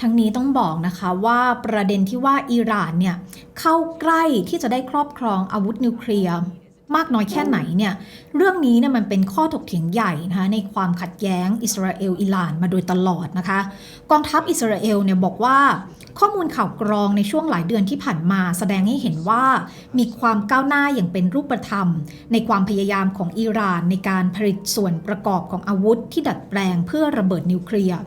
ทั้งนี้ต้องบอกนะคะว่าประเด็นที่ว่าอิหร่านเนี่ยเข้าใกล้ที่จะได้ครอบครองอาวุธนิวเคลียร์มากน้อยแค่ไหนเนี่ยเรื่องนี้เนี่ยมันเป็นข้อถกเถียงใหญ่นะคะในความขัดแย้งอิสราเอลอิหร่านมาโดยตลอดนะคะ กองทัพอิสราเอลเนี่ยบอกว่าข้อมูลข่าวกรองในช่วงหลายเดือนที่ผ่านมา แสดงให้เห็นว่ามีความก้าวหน้าอย่างเป็นรูปธรรม ในความพยายามของอิหร่านในการผลิตส่วนประกอบของอาวุธที่ดัดแปลงเพื่อระเบิดนิวเคลียร์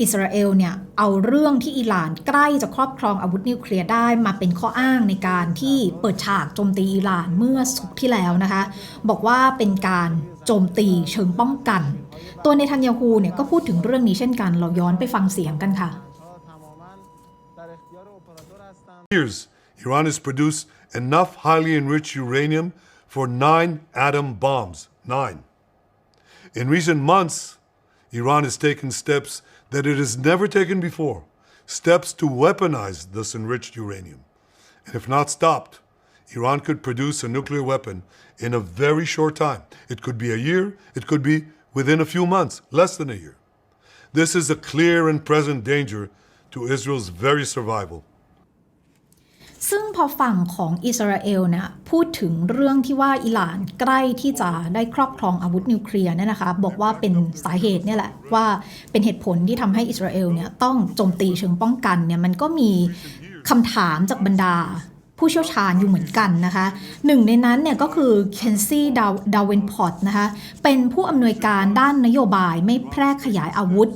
อิสราเอลเนี่ยเอาเรื่องที่อิหร่านใกล้จะครอบครองอาวุธนิวเคลียร์ได้มาเป็นข้ออ้างในการที่เปิดฉากโจมตีอิหร่านเมื่อสุกที่แล้วนะคะ บอกว่าเป็นการโจมตีเชิงป้องกัน ตัวในทันยาฮูเนี่ยก็พูดถึงเรื่องนี้เช่นกัน เราย้อนไปฟังเสียงกันค่ะ Years, Iran has produced enough highly enriched uranium for nine atom bombs. Nine. In recent months, Iran has taken steps that it has never taken before steps to weaponize this enriched uranium. And if not stopped, Iran could produce a nuclear weapon in a very short time. It could be a year, it could be within a few months, less than a year. This is a clear and present danger to Israel's very survival. ซึ่งพอฝั่งของอิสราเอลเนี่ยพูดถึงเรื่องที่ว่าอิหร่านใกล้ที่จะได้ครอบครองอาวุธนิวเคลียร์เนี่ยนะคะบอกว่าเป็นสาเหตุเนี่ยแหละว่าเป็นเหตุผลที่ทำให้อิสราเอลเนี่ยต้องโจมตีเชิงป้องกันเนี่ยมันก็มีคำถามจากบรรดาผู้เชี่ยวชาญอยู่เหมือนกันนะคะหนึ่งในนั้นเนี่ยก็คือเคนซี่ดาวเวนพอตนะคะเป็นผู้อำนวยการด้านนโยบายไม่แพร่ขยายอาวุธ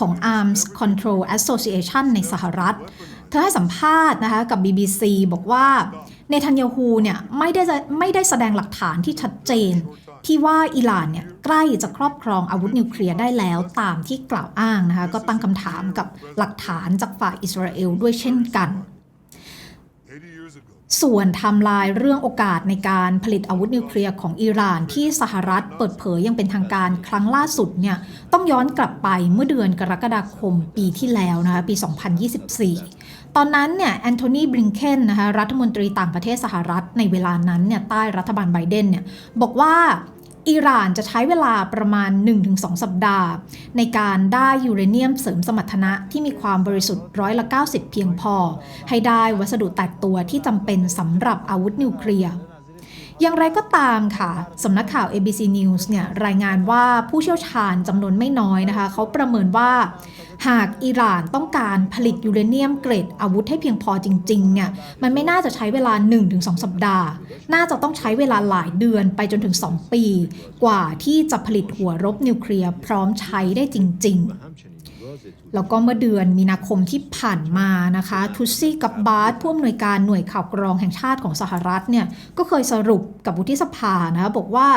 ของ Arms Control Association ในสหรัฐ เธอให้สัมภาษณ์นะคะกับ BBC บอกว่าเนทันยาฮูเนี่ยไม่ได้ไม่ได้แสดงหลักฐานที่ชัดเจน ที่ว่าอิหร่านเนี่ยใกล้จะครอบครองอาวุธนิวเคลียร์ได้แล้วตามที่กล่าวอ้างนะคะก็ตั้งคำถามกับหลักฐานจากฝ่ายอิสราเอลด้วยเช่นกัน ส่วนไทม์ไลน์เรื่องโอกาสในการผลิตอาวุธนิวเคลียร์ของอิหร่านที่สหรัฐเปิดเผยยังเป็นทางการครั้งล่าสุดเนี่ยต้องย้อนกลับไปเมื่อเดือนกรกฎาคมปีที่แล้วนะคะปี 2024 ตอนนั้นเนี่ยแอนโทนีบริงเคนนะคะรัฐมนตรีต่างประเทศสหรัฐในเวลานั้นเนี่ยใต้รัฐบาลไบเดนเนี่ยบอกว่า อิหร่านจะใช้เวลาประมาณ 1-2 สัปดาห์ ในการได้ยูเรเนียมเสริมสมรรถนะที่มีความบริสุทธิ์ร้อยละ 90 เพียงพอ ให้ได้วัสดุแตกตัวที่จำเป็นสำหรับอาวุธนิวเคลียร์ อย่างไรก็ตามค่ะสำนักข่าว ABC News เนี่ยรายงานว่าผู้เชี่ยวชาญจำนวนไม่น้อยนะคะ เขาประเมินว่า หากอิหร่านต้องการผลิตยูเรเนียมเกรดอาวุธให้เพียงพอจริงๆเนี่ยมันไม่น่าจะใช้เวลา 1-2 สัปดาห์ น่าจะต้องใช้เวลาหลายเดือนไปจนถึง 2 ปี กว่าที่จะผลิตหัวรบนิวเคลียร์พร้อมใช้ได้จริง ๆ แล้วก็เมื่อเดือนมีนาคมที่ผ่านมานะคะทุซซี่กับบาร์ผู้อำนวยการหน่วยข่าวกรองแห่งชาติของสหรัฐเนี่ยก็เคยสรุปกับวุฒิสภานะคะบอกว่า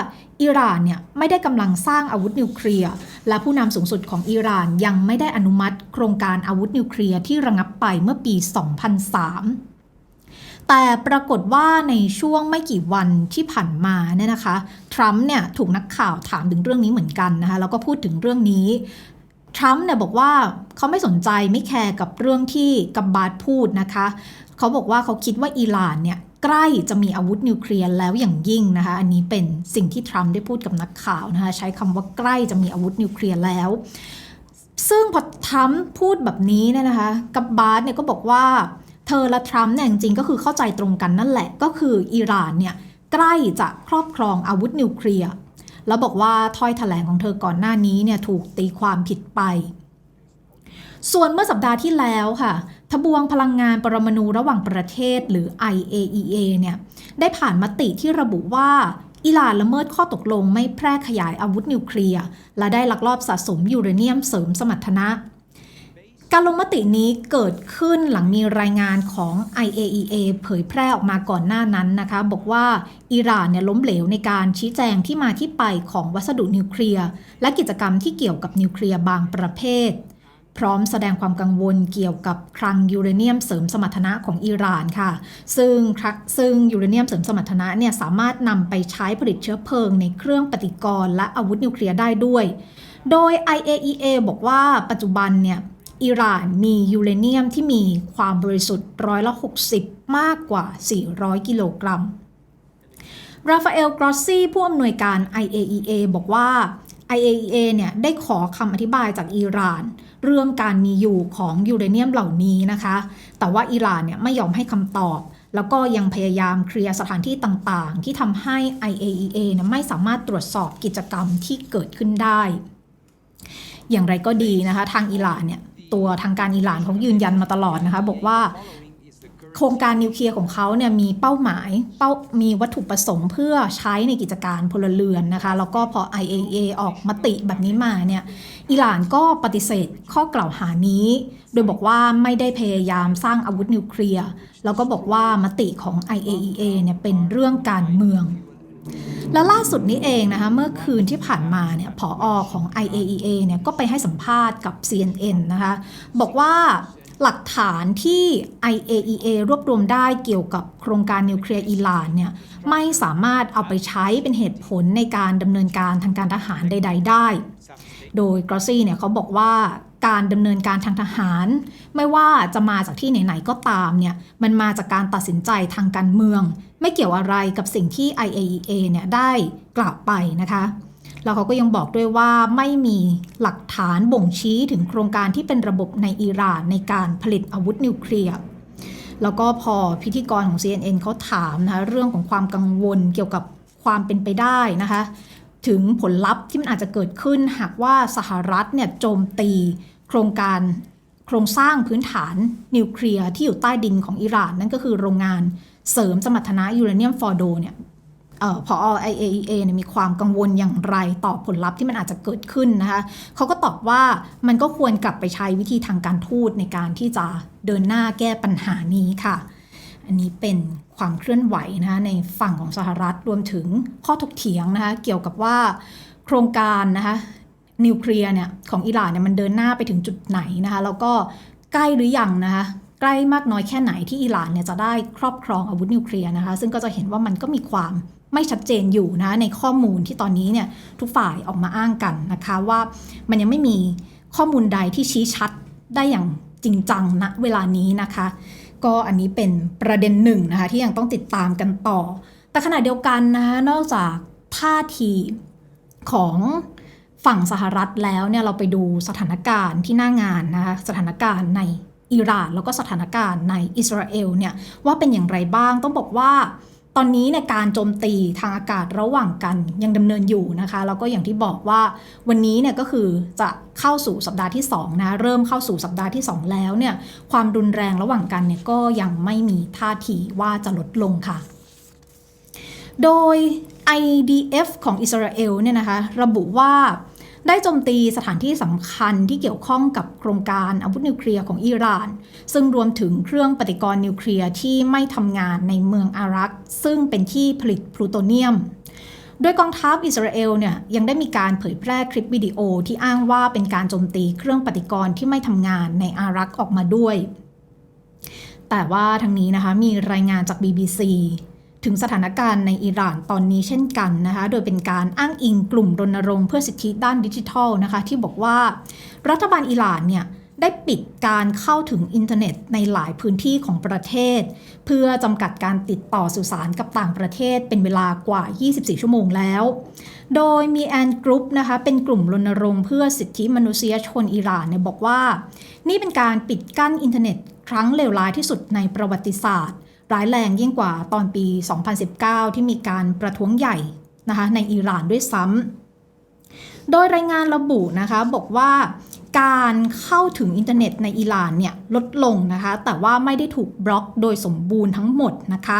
อิหร่านเนี่ยไม่ได้กำลังสร้างอาวุธนิวเคลียร์และผู้นำสูงสุดของอิหร่านยังไม่ได้อนุมัติ โครงการอาวุธนิวเคลียร์ที่ระงับไปเมื่อปี 2003แต่ปรากฏว่าในช่วงไม่กี่วันที่ผ่านมาเนี่ยนะคะทรัมป์เนี่ยถูกนักข่าวถามถึงเรื่องนี้เหมือนกันนะคะแล้วก็พูดถึงเรื่องนี้ ทรัมป์เนี่ยบอกว่าเขาไม่สนใจไม่แคร์กับเรื่องที่กับบาดพูดนะคะ เขาบอกว่าเขาคิดว่าอิหร่านเนี่ยใกล้จะมีอาวุธนิวเคลียร์แล้วอย่างยิ่งนะคะ อันนี้เป็นสิ่งที่ทรัมป์ได้พูดกับนักข่าวนะคะ ใช้คำว่าใกล้จะมีอาวุธนิวเคลียร์แล้ว ซึ่งพอทรัมป์พูดแบบนี้เนี่ยนะคะ กับบาร์ดเนี่ยก็บอกว่าเธอและทรัมป์เนี่ยจริงๆก็คือเข้าใจตรงกันนั่นแหละ ก็คืออิหร่านเนี่ยใกล้จะครอบครองอาวุธนิวเคลียร์ แล้วบอกว่าถ้อยแถลงของเธอก่อนหน้านี้เนี่ยถูกตีความผิดไป ส่วนเมื่อสัปดาห์ที่แล้วค่ะทบวงพลังงานปรมาณูระหว่างประเทศหรือ IAEA เนี่ยได้ผ่านมติที่ระบุว่าอิหร่านละเมิดข้อตกลงไม่แพร่ขยายอาวุธนิวเคลียร์ และได้ลักลอบสะสมยูเรเนียมเสริมสมรรถนะ การลงมตินี้เกิดขึ้นหลังมีรายงานของ IAEA เผยแพร่ออกมาก่อนหน้านั้นนะคะ บอกว่าอิหร่านเนี่ยล้มเหลวในการชี้แจงที่มาที่ไปของวัสดุนิวเคลียร์ และกิจกรรมที่เกี่ยวกับนิวเคลียร์บางประเภท พร้อมแสดงความกังวลเกี่ยวกับคลังยูเรเนียมเสริมสมรรถนะของอิหร่านค่ะ ซึ่งครัซึ่งยูเรเนียมเสริมสมรรถนะเนี่ยสามารถนำไปใช้ผลิตเชื้อเพลิงในเครื่องปฏิกรณ์และอาวุธนิวเคลียร์ได้ด้วย โดย IAEA บอกว่าปัจจุบันเนี่ย อิหร่านมียูเรเนียมที่มีความบริสุทธิ์ร้อยละ 60 มากกว่า 400 กิโลกรัม ราฟาเอลกรอสซี่ผู้อำนวยการ IAEA บอกว่า IAEA เนี่ยได้ขอคำอธิบายจากอิหร่าน เรื่องการมีอยู่ของยูเรเนียมเหล่านี้นะคะ แต่ว่าอิหร่านเนี่ยไม่ยอมให้คำตอบ แล้วก็ยังพยายามเคลียร์สถานที่ต่างๆ ที่ทำให้ IAEA เนี่ยไม่สามารถตรวจสอบกิจกรรมที่เกิดขึ้นได้ อย่างไรก็ดีนะคะ ทางอิหร่านเนี่ย ตัวทางการอิหร่านเขายืนยันมาตลอดนะคะ บอกว่าโครงการนิวเคลียร์ของเขาเนี่ยมีเป้าหมายเป้ามีวัตถุประสงค์เพื่อใช้ในกิจการพลเรือนนะคะ แล้วก็พอ IAEA ออกมติแบบนี้มาเนี่ยอิหร่านก็ปฏิเสธข้อกล่าวหานี้ โดยบอกว่าไม่ได้พยายามสร้างอาวุธนิวเคลียร์แล้วก็บอกว่ามติของ IAEA เนี่ยเป็นเรื่องการเมือง และล่าสุดนี้เองนะคะเมื่อคืนที่ผ่านมาเนี่ยผออของ IAEA เนี่ยก็ไปให้สัมภาษณ์กับ CNN นะคะบอกว่าหลักฐานที่ IAEA รวบรวมได้เกี่ยวกับโครงการนิวเคลียร์อิหร่านเนี่ยไม่สามารถเอาไปใช้เป็นเหตุผลในการดำเนินการทางการทหารใด ๆ ได้ โดยกรอซี่เนี่ยเขาบอกว่า การดำเนินการทางทหาร ไม่ว่าจะมาจากที่ไหนๆก็ตามเนี่ยมันมาจากการตัดสินใจทางการเมือง ไม่เกี่ยวอะไรกับสิ่งที่ IAEA เนี่ยได้กล่าวไปนะคะแล้วเขาก็ยังบอกด้วยว่าไม่มีหลักฐานบ่งชี้ถึงโครงการที่เป็นระบบในอิหร่านในการผลิตอาวุธนิวเคลียร์แล้วก็พอพิธีกรของ CNN เขาถามนะคะเรื่องของความกังวลเกี่ยวกับความเป็นไปได้นะคะ ถึงผลลัพธ์ที่มันอาจจะเกิดขึ้นหากว่าสหรัฐเนี่ยโจมตี โครงการโครงสร้างพื้นฐานนิวเคลียร์ที่อยู่ใต้ดินของอิหร่าน นั่นก็คือโรงงานเสริมสมรรถนะยูเรเนียมฟอร์โดเนี่ยเอ่อพอ IAEA เนี่ยมีความกังวลอย่างไรต่อผลลัพธ์ที่มันอาจจะเกิดขึ้นนะคะเขาก็ตอบว่ามันก็ควรกลับไปใช้วิธีทางการทูตในการที่จะเดินหน้าแก้ปัญหานี้ค่ะ อันนี้เป็นความเคลื่อนไหวนะคะในฝั่งของสหรัฐรวมถึงข้อถกเถียงนะคะเกี่ยวกับว่าโครงการนะคะ นิวเคลียร์เนี่ยของอิหร่านเนี่ยมันเดินหน้าไปถึงจุดไหนนะคะ แล้วก็ใกล้หรือยังนะคะใกล้มากน้อยแค่ไหนที่อิหร่านเนี่ยจะได้ครอบครองอาวุธนิวเคลียร์นะคะ ซึ่งก็จะเห็นว่ามันก็มีความไม่ชัดเจนอยู่นะในข้อมูลที่ตอนนี้เนี่ยทุกฝ่ายออกมาอ้างกันนะคะว่ามันยังไม่มีข้อมูลใดที่ชี้ชัดได้อย่างจริงจังณเวลานี้นะคะ ก็อันนี้เป็นประเด็นหนึ่งนะคะที่ยังต้องติดตามกันต่อ แต่ขณะเดียวกันนะคะนอกจากท่าทีของ ฝั่งสหรัฐแล้วเนี่ยเราไปดูสถานการณ์ที่หน้างานนะคะสถานการณ์ในอิหร่านแล้วก็สถานการณ์ในอิสราเอลเนี่ยว่าเป็นอย่างไรบ้างต้องบอกว่าตอนนี้ในการโจมตีทางอากาศระหว่างกันยังดำเนินอยู่นะคะแล้วก็อย่างที่บอกว่าวันนี้เนี่ยก็คือจะเข้าสู่สัปดาห์ที่2นะเริ่มเข้าสู่สัปดาห์ที่ 2 แล้วเนี่ยความรุนแรงระหว่างกันเนี่ยก็ยังไม่มีท่าทีว่าจะลดลงค่ะ โดย IDF ของอิสราเอลเนี่ยนะคะระบุว่า ได้โจมตีสถานที่สำคัญที่เกี่ยวข้องกับโครงการอาวุธนิวเคลียร์ของอิหร่าน ซึ่งรวมถึงเครื่องปฏิกรณ์นิวเคลียร์ที่ไม่ทำงานในเมืองอารัก ซึ่งเป็นที่ผลิตพลูโตเนียมโดยกองทัพอิสราเอลเนี่ยยังได้มีการเผยแพร่คลิปวิดีโอที่อ้างว่าเป็นการโจมตีเครื่องปฏิกรณ์ที่ไม่ทำงานในอารักออกมาด้วย แต่ว่าทางนี้นะคะมีรายงานจาก BBC ถึงสถานการณ์ในอิหร่านตอนนี้เช่นกันนะคะ โดยเป็นการอ้างอิงกลุ่มรณรงค์เพื่อสิทธิด้านดิจิทัลนะคะ ที่บอกว่ารัฐบาลอิหร่านเนี่ยได้ปิดการเข้าถึงอินเทอร์เน็ตในหลายพื้นที่ของประเทศ เพื่อจำกัดการติดต่อสื่อสารกับต่างประเทศเป็นเวลากว่า 24 ชั่วโมงแล้ว โดยมีแอนกรุ๊ปนะคะเป็นกลุ่มรณรงค์เพื่อสิทธิมนุษยชนอิหร่านเนี่ยบอกว่า นี่เป็นการปิดกั้นอินเทอร์เน็ตครั้งเลวร้ายที่สุดในประวัติศาสตร์ ร้ายแรงยิ่งกว่าตอนปี 2019 ที่มีการประท้วงใหญ่นะคะในอิหร่านด้วยซ้ำโดยรายงานระบุนะคะบอกว่าการเข้าถึงอินเทอร์เน็ตในอิหร่านเนี่ยลดลงนะคะ แต่ว่าไม่ได้ถูกบล็อกโดยสมบูรณ์ทั้งหมดนะคะ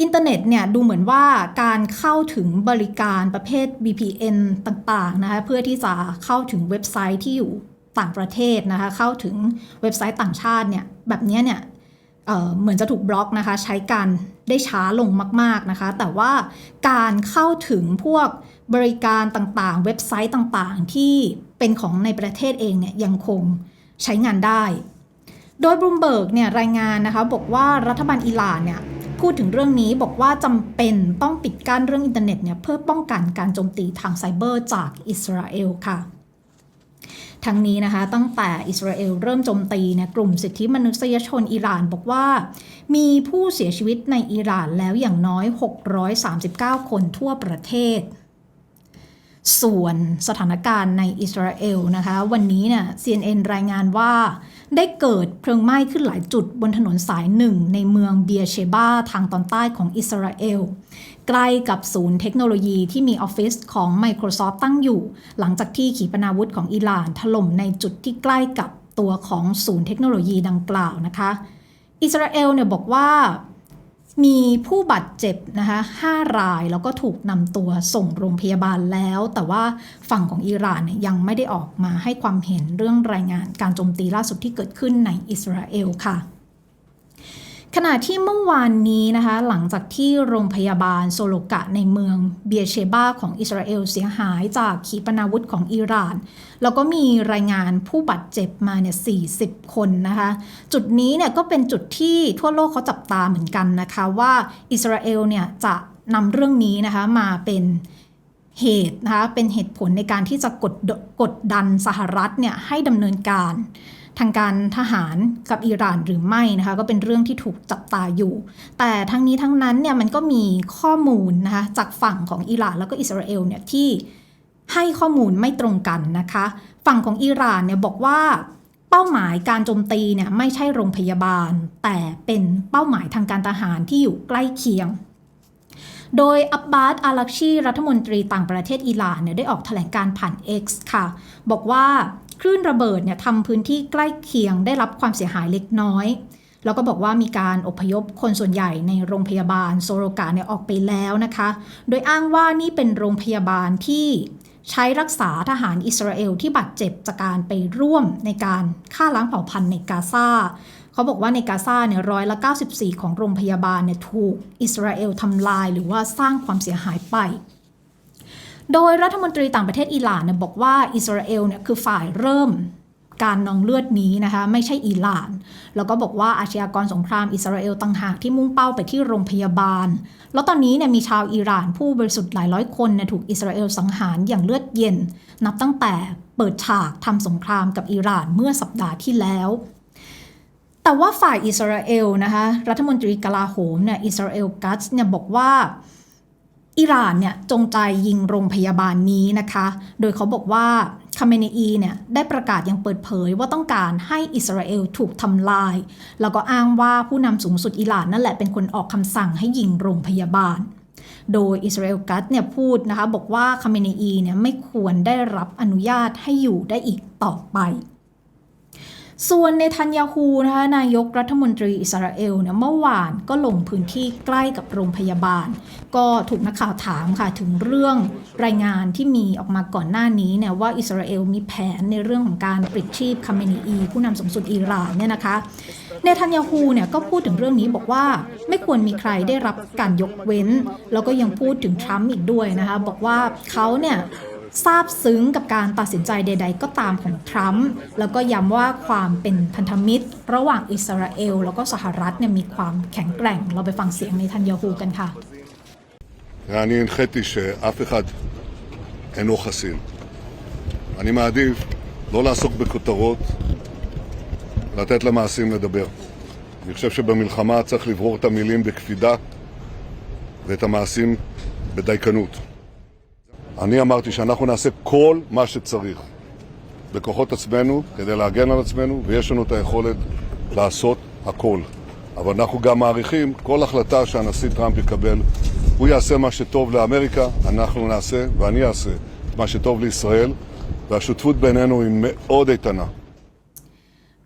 อินเทอร์เน็ตเนี่ยดูเหมือนว่าการเข้าถึงบริการประเภท VPN ต่างๆนะคะเพื่อที่จะเข้าถึงเว็บไซต์ที่อยู่ต่างประเทศนะคะ เข้าถึงเว็บไซต์ต่างชาติเนี่ยแบบนี้เนี่ย เหมือนจะถูกบล็อกนะคะใช้การได้ช้าลงมาก ๆนะคะ แต่ว่าการเข้าถึงพวกบริการต่างๆ เว็บไซต์ต่างๆ ที่เป็นของในประเทศเองเนี่ยยังคงใช้งานได้ โดยบลูมเบิร์กเนี่ยรายงานนะคะบอกว่ารัฐบาลอิหร่านเนี่ยพูดถึงเรื่องนี้บอกว่าจำเป็นต้องปิดกั้นเรื่องอินเทอร์เน็ตเนี่ยเพื่อป้องกันการโจมตีทางไซเบอร์จากอิสราเอลค่ะ ทั้งนี้นะคะตั้งแต่อิสราเอลเริ่มโจมตีเนี่ยกลุ่มสิทธิมนุษยชนอิหร่านบอกว่า มีผู้เสียชีวิตในอิหร่านแล้วอย่างน้อย 639 คนทั่วประเทศ ส่วนสถานการณ์ในอิสราเอลนะคะวันนี้เนี่ย CNN รายงานว่าได้เกิดเพลิงไหม้ขึ้นหลายจุดบนถนนสายหนึ่งในเมืองเบียเชบาทางตอนใต้ของอิสราเอล ใกล้กับศูนย์เทคโนโลยีที่มีออฟฟิศของ Microsoft ตั้งอยู่ หลังจากที่ขีปนาวุธของอิหร่านถล่มในจุดที่ใกล้กับตัวของศูนย์เทคโนโลยีดังกล่าวนะคะ อิสราเอลเนี่ยบอกว่ามีผู้บาดเจ็บนะคะ5รายแล้วก็ถูกนำตัวส่งโรงพยาบาลแล้ว แต่ว่าฝั่งของอิหร่านเนี่ยยังไม่ได้ออกมาให้ความเห็นเรื่องรายงานการโจมตีล่าสุดที่เกิดขึ้นในอิสราเอลค่ะ ขณะที่เมื่อวานนี้นะคะหลังจากที่โรงพยาบาลโซโลกะในเมืองเบียเชบาของอิสราเอลเสียหายจากขีปนาวุธของอิหร่าน แล้วก็มีรายงานผู้บาดเจ็บมาเนี่ย 40 คนนะคะ จุดนี้เนี่ยก็เป็นจุดที่ทั่วโลกเขาจับตาเหมือนกันนะคะว่าอิสราเอลเนี่ยจะนำเรื่องนี้นะคะมาเป็นเหตุนะคะเป็นเหตุผลในการที่จะกดกดดันสหรัฐเนี่ยให้ดำเนินการ ทางการทหารกับอิหร่านหรือไม่นะคะก็เป็นเรื่องที่ถูกจับตาอยู่ แต่ทั้งนี้ทั้งนั้นเนี่ยมันก็มีข้อมูลนะคะจากฝั่งของอิหร่านแล้วก็อิสราเอลเนี่ยที่ให้ข้อมูลไม่ตรงกันนะคะ ฝั่งของอิหร่านเนี่ยบอกว่าเป้าหมายการโจมตีเนี่ยไม่ใช่โรงพยาบาล แต่เป็นเป้าหมายทางการทหารที่อยู่ใกล้เคียง โดยอับบาสอาลักชี รัฐมนตรีต่างประเทศอิหร่านเนี่ยได้ออกแถลงการผ่าน X ค่ะ บอกว่า คลื่นระเบิดเนี่ยทำพื้นที่ใกล้เคียงได้รับความเสียหายเล็กน้อย แล้วก็บอกว่ามีการอพยพคนส่วนใหญ่ในโรงพยาบาลโซโรกาเนี่ยออกไปแล้วนะคะ โดยอ้างว่านี่เป็นโรงพยาบาลที่ใช้รักษาทหารอิสราเอลที่บาดเจ็บจากการไปร่วมในการฆ่าล้างเผ่าพันธุ์ในกาซาเขาบอกว่าในกาซาเนี่ยร้อยละ 94 ของโรงพยาบาลเนี่ยถูกอิสราเอลทำลายหรือว่าสร้างความเสียหายไป โดยรัฐมนตรีต่างประเทศอิหร่านบอกว่าอิสราเอลเนี่ยคือฝ่ายเริ่มการนองเลือดนี้นะคะไม่ใช่อิหร่าน แล้วก็บอกว่าอาชญากรสงครามอิสราเอลต่างหากที่มุ่งเป้าไปที่โรงพยาบาล แล้วตอนนี้เนี่ยมีชาวอิหร่านผู้บริสุทธิ์หลายร้อยคนเนี่ยถูกอิสราเอลสังหารอย่างเลือดเย็น นับตั้งแต่เปิดฉากทำสงครามกับอิหร่านเมื่อสัปดาห์ที่แล้ว แต่ว่าฝ่ายอิสราเอลนะคะรัฐมนตรีกลาโหมเนี่ยอิสราเอลกัตเนี่ยบอกว่า อิหร่านเนี่ยจงใจยิงโรงพยาบาลนี้นะคะ โดยเขาบอกว่าคาเมเนอีเนี่ยได้ประกาศอย่างเปิดเผยว่าต้องการให้อิสราเอลถูกทำลาย แล้วก็อ้างว่าผู้นำสูงสุดอิหร่านนั่นแหละเป็นคนออกคำสั่งให้ยิงโรงพยาบาล โดยอิสราเอลกัตเนี่ยพูดนะคะบอกว่าคาเมเนอีเนี่ยไม่ควรได้รับอนุญาตให้อยู่ได้อีกต่อไป ส่วนในทันยาฮูนะคะนายกรัฐมนตรีอิสราเอลเนี่ยเมื่อวานก็ลงพื้นที่ใกล้กับโรงพยาบาล ก็ถูกนักข่าวถามค่ะถึงเรื่องรายงานที่มีออกมาก่อนหน้านี้เนี่ยว่าอิสราเอลมีแผนในเรื่องของการปลิดชีพคาเมนีอี ผู้นำสูงสุดอิหร่านเนี่ยนะคะเนทันยาฮูเนี่ยก็พูดถึงเรื่องนี้บอกว่าไม่ควรมีใครได้รับการยกเว้น แล้วก็ยังพูดถึงทรัมป์อีกด้วยนะคะบอกว่าเขาเนี่ย ทราบซึ้งกับการตัดสินใจใด ๆ ก็ตามของทรัมป์แล้วก็ย้ำว่าความเป็นพันธมิตร ระหว่างอิสราเอล แล้วก็สหรัฐเนี่ยมีความแข็งแกร่ง เราไปฟังเสียงในทันยาฮูกันค่ะ ואני הנחיתי שאף אחד אינו חסין. אני מעדיף לא לעסוק בכותרות, לתת למעשים לדבר. אני חושב שבמלחמה צריך לברור את המילים בקפידה ואת המעשים בדייקנות. אני אמרתי שאנחנו נעשה כל מה שצריך בכוחות עצמנו כדי להגן על עצמנו, ויש לנו את היכולת לעשות הכל. אבל אנחנו גם מעריכים כל החלטה שהנשיא טראמפ יקבל. הוא יעשה מה שטוב לאמריקה, אנחנו נעשה, ואני אעשה מה שטוב לישראל, והשותפות בינינו היא מאוד איתנה.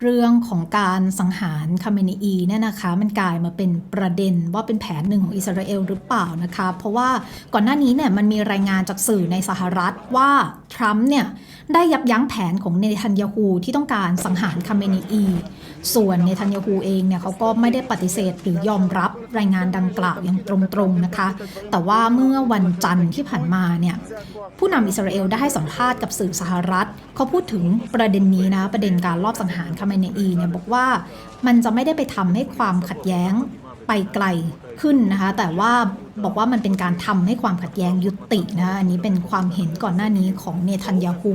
เรื่องของการสังหารคาเมนีอีเนี่ยนะคะมันกลายมาเป็นประเด็นว่าเป็นแผนหนึ่งของอิสราเอลหรือเปล่านะคะ เพราะว่าก่อนหน้านี้เนี่ยมันมีรายงานจากสื่อในสหรัฐว่าทรัมป์เนี่ยได้ยับยั้งแผนของเนทันยาฮูที่ต้องการสังหารคาเมนีอีส่วนเนทันยาฮูเองเนี่ยเขาก็ไม่ได้ปฏิเสธหรือยอมรับรายงานดังกล่าวอย่างตรงๆนะคะ แต่ว่าเมื่อวันจันทร์ที่ผ่านมาเนี่ยผู้นำอิสราเอลได้ให้สัมภาษณ์กับสื่อสหรัฐ เขาพูดถึงประเด็นนี้นะประเด็นการลอบสังหารคาเมเนอีเนี่ยบอกว่ามันจะไม่ได้ไปทำให้ความขัดแย้งไปไกลขึ้นนะคะ แต่ว่าบอกว่ามันเป็นการทำให้ความขัดแย้งยุตินะคะอันนี้เป็นความเห็นก่อนหน้านี้ของเนทันยาฮู